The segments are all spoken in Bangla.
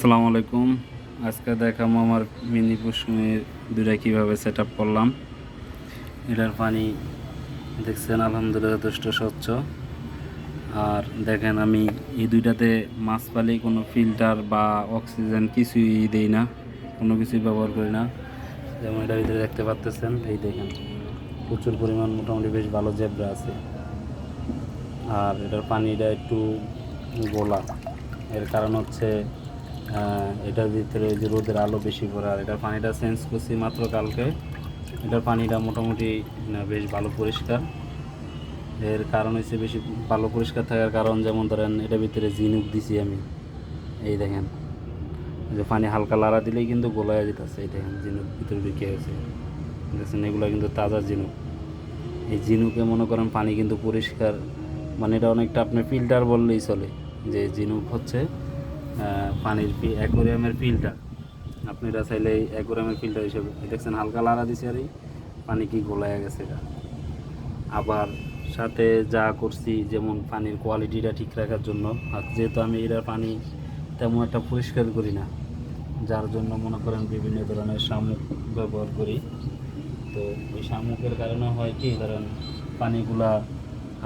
আসসালামু আলাইকুম। আজকে দেখাবো আমার মিনি কুসুমের দুটা কীভাবে সেট আপ করলাম। এটার পানি দেখছেন, আলহামদুলিল্লাহ যথেষ্ট স্বচ্ছ। আর দেখেন, আমি এই দুইটাতে মাছ পালি, কোনো ফিল্টার বা অক্সিজেন কিছুই দেই না, কোনো কিছুই ব্যবহার করি না। যেমন এটার ভিতরে দেখতে পাচ্তেছেন, এই দেখেন, প্রচুর পরিমাণ মোটামুটি বেশ ভালো জেব্রা আছে। আর এটার পানিটা একটু গোলা। এর কারণ হচ্ছে এটার ভিতরে যে রোদের আলো বেশি পড়ে, আর এটার পানিটা চেঞ্জ করছি মাত্র কালকে। এটার পানিটা মোটামুটি বেশ ভালো পরিষ্কার। এর কারণ হচ্ছে বেশি ভালো পরিষ্কার থাকার কারণ, যেমন ধরেন, এটার ভিতরে জিনুক দিছি আমি। এই দেখেন যে পানি হালকা লাড়া দিলেই কিন্তু গোলায় যেতেছে, এই দেখেন জিনুক ভিতরে ঢুকে গেছে। দেখছেন, এগুলো কিন্তু তাজা জিনুক এই জিনুকে মনে করেন পানি কিন্তু পরিষ্কার মানে এটা অনেকটা আপনার ফিল্টার বললেই চলে, যে জিনুক হচ্ছে পানির অ্যাকোরিয়ামের ফিল্টার আপনি এটা চাইলে অ্যাকোরিয়ামের ফিল্টার হিসেবে দেখছেন, হালকা লাড়া দিছে আর পানি কি গোলায় গেছে এটা। আবার সাথে যা করছি, যেমন পানির কোয়ালিটিটা ঠিক রাখার জন্য। আর যেহেতু আমি এটার পানি তেমন একটা পরিষ্কার করি না, যার জন্য মনে করেন বিভিন্ন ধরনের শামুক ব্যবহার করি। তো ওই শামুকের কারণে হয় কি ধরেন পানিগুলা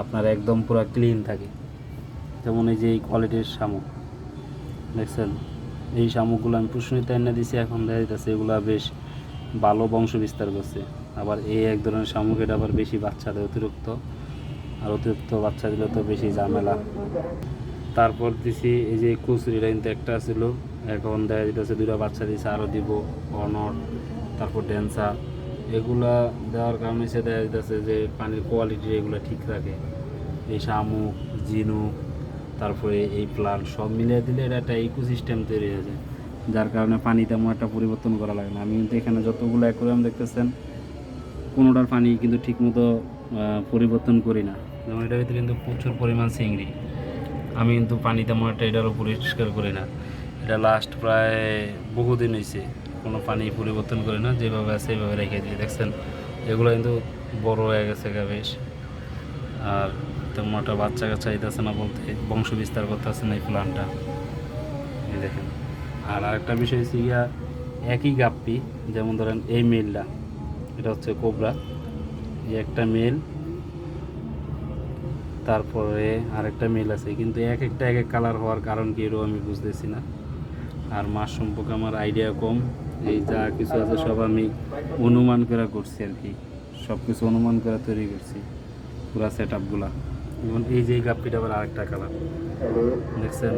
আপনার একদম পুরো ক্লিন থাকে। যেমন এই যে এই কোয়ালিটির শামুক। দেখছেন? এই শামুকগুলো আমি পুষ্ণিতে এনে দিছি, এখন দেখা যাচ্ছে এগুলা বেশ ভালো বংশ বিস্তার করছে। আবার এই এক ধরনের শামুক, এটা আবার বেশি বাচ্চা দেয় অতিরিক্ত, আর অতিরিক্ত বাচ্চা দিলে তো বেশি ঝামেলা। তারপর দিছি এই যে কুচুরিটা কিন্তু একটা ছিল এখন দেখা যেতেছে দুটা বাচ্চা দিছে আরও দিব অনট তারপর ড্যান্সা এগুলা দেওয়ার কারণে সে দেখা যেতেছে যে পানির কোয়ালিটি এগুলো ঠিক রাখে এই শামুক, জিনুক তারপরে এই প্লান্ট সব মিলিয়ে দিলে এটা একটা ইকোসিস্টেম তৈরি হয়ে যায়। যার কারণে পানি তেমন একটা পরিবর্তন করা লাগে না। আমি কিন্তু এখানে যতগুলো অ্যাকোরিয়াম দেখতেছেন, কোনোটার পানি কিন্তু ঠিকমতো পরিবর্তন করি না। যেমন এটার ভিতরে কিন্তু প্রচুর পরিমাণ চিংড়ি। আমি কিন্তু পানি তেমন একটা এটারও পরিষ্কার করি না। এটা লাস্ট প্রায় বহুদিন হয়েছে কোনো পানি পরিবর্তন করি না। যেভাবে আছে সেইভাবে রেখে দিই। দেখছেন, এগুলো কিন্তু বড় হয়ে গেছে বেশ। আর তেমন একটা বাচ্চা কাচ্চা আইতেছে না বলতে, বংশ বিস্তার করতেছে না এই প্লান্টটা এই দেখেন। আর আরেকটা বিষয় হচ্ছে একই গাপ্পি, যেমন ধরেন এই মেলটা, এটা হচ্ছে কোবরা। এই একটা মেল, তারপরে আরেকটা মেল আছে, কিন্তু এক একটা এক এক কালার হওয়ার কারণ কি এরও আমি বুঝতেছি না। আর মাছ সম্পর্কে আমার আইডিয়া কম, এই যা কিছু আছে সব আমি অনুমান করে করছি আর কি। সব কিছু অনুমান করে তৈরি করছি, পুরা সেট আপগুলা যেমন এই যে এই গাপ্পিটা আবার আরেকটা কালার দেখছেন?